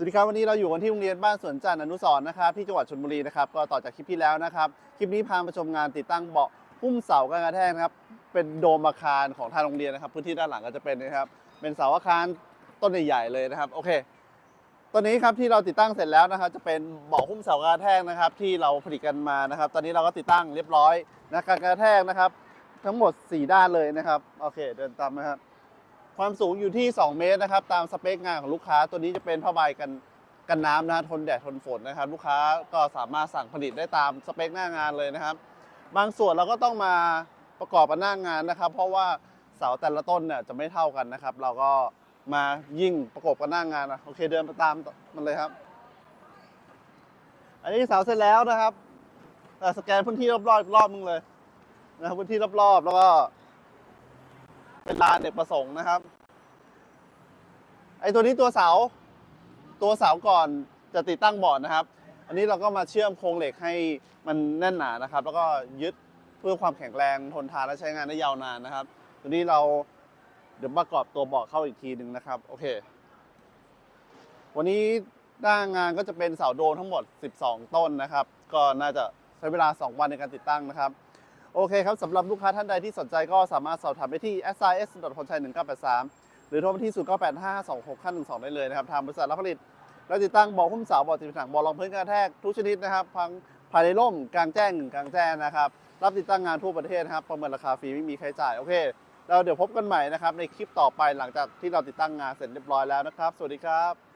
สวัสดีครับวันนี้เราอยู่กันที่โรงเรียนบ้านสวนจันทร์อนุสรณ์นะครับที่จังหวัดชลบุรีนะครับก็ต่อจากคลิปที่แล้วนะครับคลิปนี้พามาชมงานติดตั้งเบาะหุ้มเสากันกระแทกนะครับเป็นโดมอาคารของทางโรงเรียนนะครับพื้นที่ด้านหลังก็จะเป็นนะครับเป็นเสาอาคารต้นใหญ่ๆเลยนะครับโอเคตัวนี้ครับที่เราติดตั้งเสร็จแล้วนะครับจะเป็นเบาะหุ้มเสากระแทกนะครับที่เราผลิตกันมานะครับ ตอนนี้เราก็ติดตั้งเรียบร้อยนะการกระแทกนะครับ ทั้งหมด 4 ด้านเลยนะครับโอเค เดินตามนะครับ ความสูงอยู่ที่ 2 เมตรนะครับ ตามสเปคงานของลูกค้า ตัวนี้จะเป็นผ้าใบกันกันน้ำนะทนแดดทนฝนนะครับ ลูกค้าก็สามารถสั่งผลิตได้ตามสเปคหน้างานเลยนะครับ บางส่วนเราก็ต้องมาประกอบกับหน้างานนะครับ เพราะว่าเสาแต่ละต้นเนี่ยจะไม่เท่ากันนะครับ เราก็มายิ่งประกอบกับหน้างานนะโอเคเดินไปตามมันเลยครับ อันนี้เสาเสร็จแล้วนะครับสแกนพื้นที่รอบๆอีกรอบนึงเลยนะครับพื้นที่รอบๆ แล้วก็ เป็นลานเด็กประสงค์นะครับ ไอตัวนี้ตัวเสา ตัวเสาก่อนจะติดตั้งบอร์ดนะครับ อันนี้เราก็มาเชื่อมโครงเหล็กให้มันแน่นหนานะครับ แล้วก็ยึดเพื่อความแข็งแรงทนทานและใช้งานได้ยาวนานนะครับ ตัวนี้เราเดี๋ยวประกอบตัวเบาะเข้าอีกทีหนึ่งนะครับ โอเค วันนี้หน้านงานก็จะเป็นเสาโดนทั้งหมด 12 ต้นนะครับ ก็น่าจะใช้เวลา 2 วันในการติดตั้งนะครับ โอเคครับสำหรับลูกค้าท่านใดที่สนใจก็สามารถสอบถามได้ที่ sis พลชัย1983 หรือโทรมาที่ 098526112 ได้เลยนะครับ ทางบริษัทรับผลิตและติดตั้งบอลหุ้มเสาบอลติดผนังบอลรองพื้นกระแทกทุกชนิดนะครับพังภายในร่มกลางแจ้งกลางแจ้งนะครับ รับติดตั้งงานทั่วประเทศนะครับ ประเมินราคาฟรีไม่มีค่าใช้จ่าย โอเคเราเดี๋ยวพบกันใหม่นะครับในคลิปต่อไปหลังจากที่เราติดตั้งงานเสร็จเรียบร้อยแล้วนะครับ สวัสดีครับ